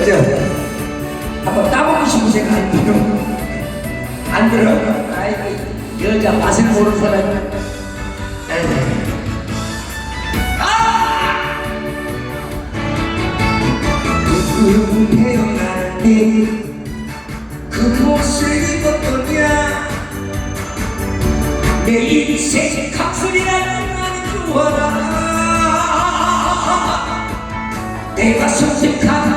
어째 한번 따보고 싶으세요 안 들어. 안 들어? 아이고 여자 맛을 모르는 사람은 에이. 아! 그 태어날 때그 모습이 어떠냐? 내 인생 각설이라는 나는 좋아라. 내가 선택한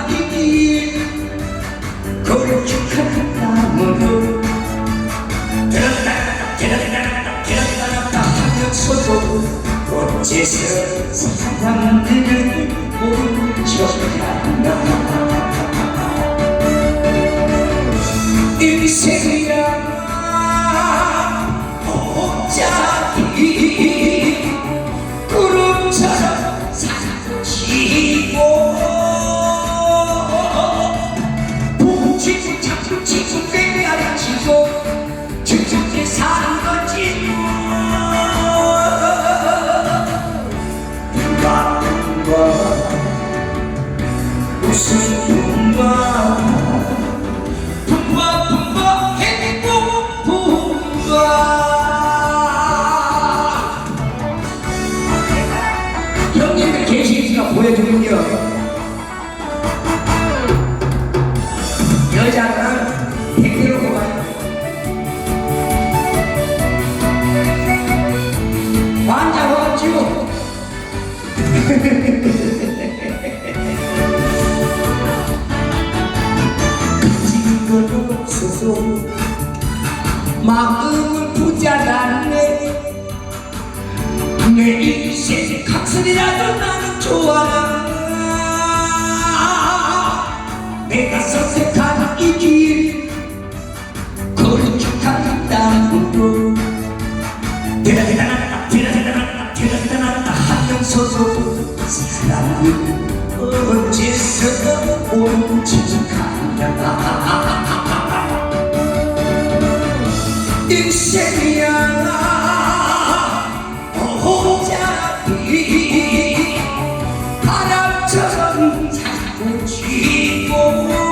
어째서 사람들을 모른 척하나? 인생 분바 형님들 계시니까 보여주면요. 여자 가진 것 없어서 마음은 부자라네 내 인생 각설이라도 나는 좋아 내가 선택한 이길 거룩한 땅으로 어째서 옳지가냐 인생이야 어차피 바람처럼 자꾸 뭉치고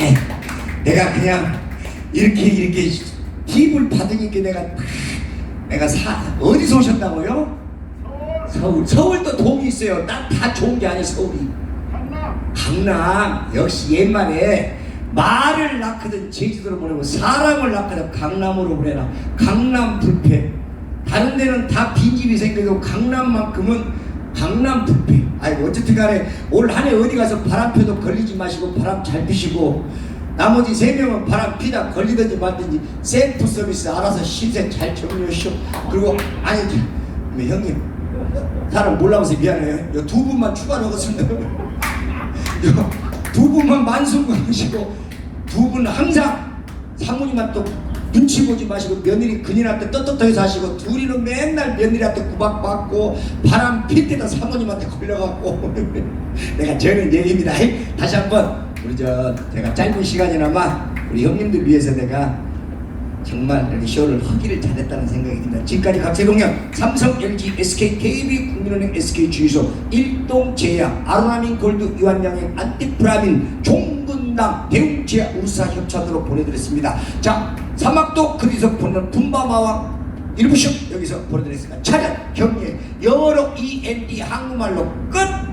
예, 내가 그냥 이렇게 이렇게 팁을 받으니까 내가 내가 사 어디서 오셨다고요? 서울 서울도 동이 있어요. 난다 좋은 게 아니야 서울이. 강남 역시 옛말에 말을 낳거든 제주도로 보내고 사람을 낳거든 강남으로 보내라. 강남 불패. 다른 데는 다 빈집이 생겨도 강남만큼은 강남 불패. 아이고 어쨌든 간에 올 한 해 어디 가서 바람 펴도 걸리지 마시고 바람 잘 피시고 나머지 세 명은 바람 피다 걸리든지 말든지 셀프 서비스 알아서 시세 잘 정리하시오. 그리고 아니 저, 형님 사람 몰라서 미안해요. 요 두 분만 추가로 하겠습니다. 요두 분만 만승하시고 두 분 항상 사모님한테 눈치 보지 마시고 며느리 그녀한테 떳떳하게 사시고 둘이는 맨날 며느리한테 구박받고 바람 필 때다 사모님한테 걸려갖고 내가 저는 얘기입니다. 다시 한번 우리 저 제가 짧은 시간이나마 우리 형님들 위해서 내가 정말 이렇게 쇼를 하기를 잘했다는 생각이 듭니다. 지금까지 각세동역 삼성, LG, SK, KB, 국민은행, SK 주유소, 일동 제약, 아로나민 골드, 유한양행, 안티프라민, 종근당, 대웅제약, 우사 협찬으로 보내드렸습니다. 자, 사막도 그리서 보는 분바마왕 일부쇼 여기서 보내드렸습니다. 차렷 경례 여러 END 한국말로 끝.